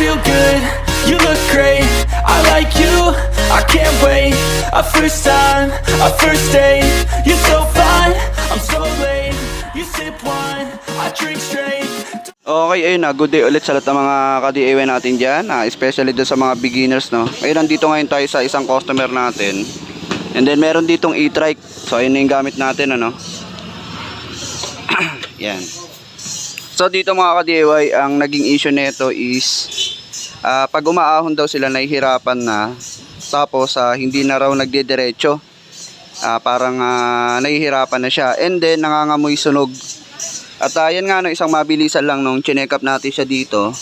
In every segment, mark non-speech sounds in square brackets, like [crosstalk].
feel good, you look great I like you, I can't wait A first time, a first date You're so fine, I'm so late You sip wine, I drink straight Okay, ayun na. Good day ulit sa lahat ng mga ka-DIY natin dyan. ah, especially doon sa mga beginners, no. Ayun, nandito ngayon tayo sa isang customer natin. And then, meron ditong e-trike. So, ayun na yung gamit natin, ano. [clears throat] Yan. So, dito mga ka-DIY, ang naging issue nito is ah, pag umaahon daw sila, nahihirapan na. Tapos, ah, hindi na raw nagdidiretso. Ah, parang ah, nahihirapan na siya. And then, nangangamoy sunog. At uh, nga no, isang mabilisan lang nung chinek up natin siya dito.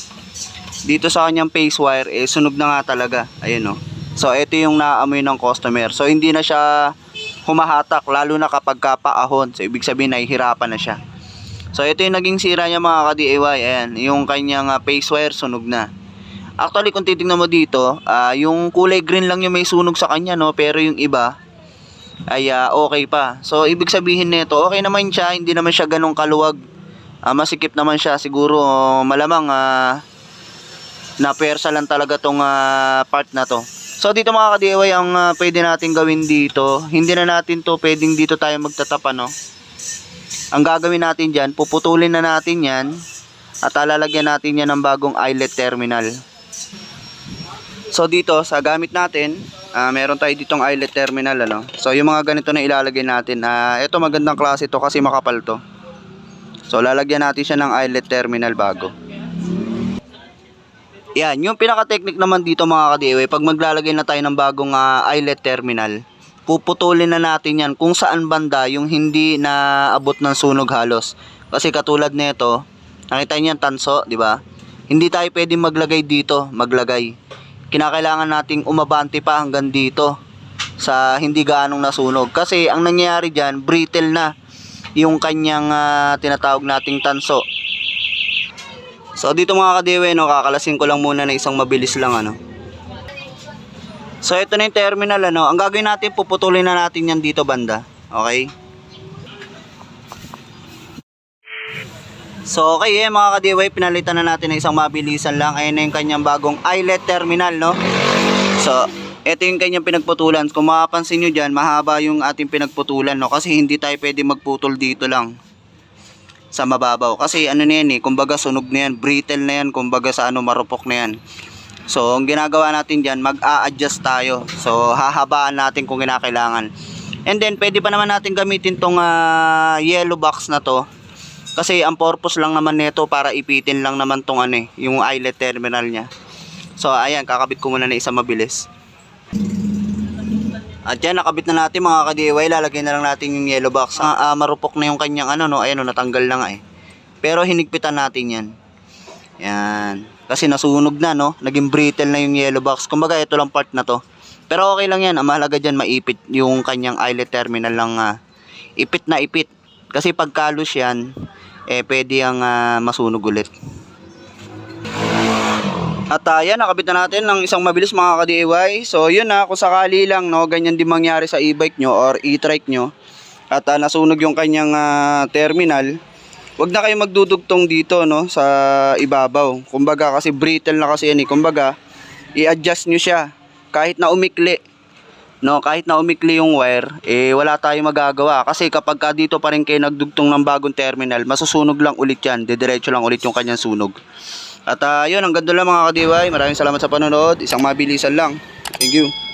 Dito sa kanyang face wire, eh, sunog na nga talaga. Ayun no. So, ito yung naamoy ng customer. So, hindi na siya humahatak, lalo na kapag kapaahon. So, ibig sabihin, nahihirapan na siya. So, ito yung naging sira niya mga ka-DIY. Ayan, yung kanyang ah, face wire, sunog na. Actually, kung titignan mo dito, ah, yung kulay green lang yung may sunog sa kanya, no? Pero yung iba, ay ah, okay pa. So, ibig sabihin nito, okay naman siya, hindi naman siya ganong kaluwag. Ah, masikip naman siya, siguro oh, malamang ah, na persa lang talaga tong ah, part na to. So, dito mga ka-DIY, ang ah, pwede natin gawin dito, hindi na natin to pwedeng dito tayo magtatapa, no? Ang gagawin natin dyan, puputulin na natin yan at alalagyan natin yan ng bagong eyelet terminal. So dito sa gamit natin, ah, meron tayo ditong eyelet terminal ano. So yung mga ganito na ilalagay natin, ah ito magandang klase to kasi makapal to. So lalagyan natin siya ng eyelet terminal bago. Yan, yung pinaka-technique naman dito mga ka-DIY, pag maglalagay na tayo ng bagong ah, eyelet terminal, puputulin na natin yan kung saan banda yung hindi na abot ng sunog halos. Kasi katulad nito, nakita niyo yung tanso, di ba? Hindi tayo pwedeng maglagay dito, maglagay kinakailangan nating umabante pa hanggang dito sa hindi gaanong nasunog. Kasi ang nangyayari dyan, brittle na yung kanyang ah, tinatawag nating tanso. So dito mga kadewe, no, kakalasin ko lang muna na isang mabilis lang ano. So ito na yung terminal ano. Ang gagawin natin, puputulin na natin yan dito banda. Okay? So okay eh mga ka-DIY, pinalitan na natin ng isang mabilisan lang. Ayan na yung kanyang bagong eyelet terminal no. So ito yung kanyang pinagputulan. Kung makapansin nyo dyan, mahaba yung ating pinagputulan no. Kasi hindi tayo pwede magputol dito lang sa mababaw. Kasi ano na yan eh, kumbaga sunog na yan, brittle na yan, kumbaga sa ano marupok na yan. So ang ginagawa natin dyan, mag-a-adjust tayo. So hahabaan natin kung kinakailangan. And then pwede pa naman natin gamitin tong ah, yellow box na to kasi ang purpose lang naman nito para ipitin lang naman tong ano eh, yung eyelet terminal niya. So ayan, kakabit ko muna na isang mabilis. At yan, nakabit na natin mga ka-DIY. Lalagyan na lang natin yung yellow box. Ah, ah, marupok na yung kanyang ano, no? Ayan, no, natanggal na nga eh. Pero hinigpitan natin yan. Yan. Kasi nasunog na, no? Naging brittle na yung yellow box. Kumbaga, ito lang part na to. Pero okay lang yan. Ang mahalaga dyan, maipit yung kanyang eyelet terminal lang. ah, ipit na ipit. Kasi pag kalos yan, eh pwede ang ah, masunog ulit. At uh, yan, nakabit na natin ng isang mabilis mga ka-DIY. So yun na, kung sakali lang, no, ganyan din mangyari sa e-bike nyo or e-trike nyo. At ah, nasunog yung kanyang ah, terminal. Huwag na kayo magdudugtong dito no, sa ibabaw. Kumbaga kasi brittle na kasi yan eh. Kumbaga, i-adjust nyo siya. Kahit na umikli. No, kahit na umikli yung wire, eh wala tayong magagawa kasi kapag ka dito pa rin kayo nagdugtong ng bagong terminal, masusunog lang ulit 'yan. Didiretso lang ulit yung kanyang sunog. At uh, yun, ang ganda lang mga ka-DIY. Maraming salamat sa panonood. Isang mabilisan lang. Thank you.